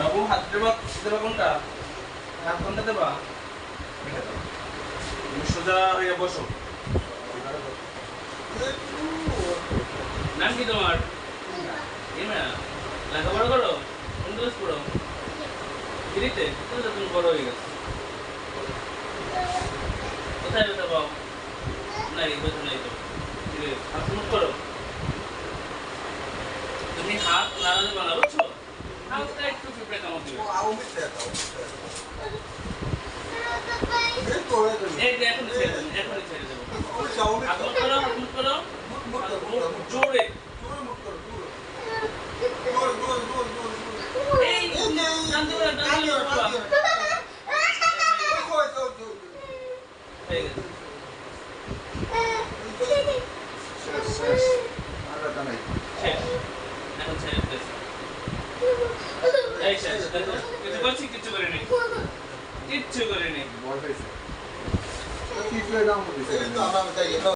দেবা দেবা কোনটা? হাত কোনটা দেবা? তুমি সোজা হয়ে বসো। নাম কি তোমার? লেখাপড়া করো? কোন ক্লাস পড়ো? ফ্রিতে তো তুমি বড় হয়ে গেছো? কোথায় ব্যথা পাও? নাই ব্যথা নাই তো। ঠিক আছে, হাত মুখ করো। তুমি হাত নাড়াতে পারো বুঝছ? জোরে শেষ এখন ছেড়ে দিতেছি কিছু করছি কিচ্ছু করে নেই কিচ্ছু করে নেই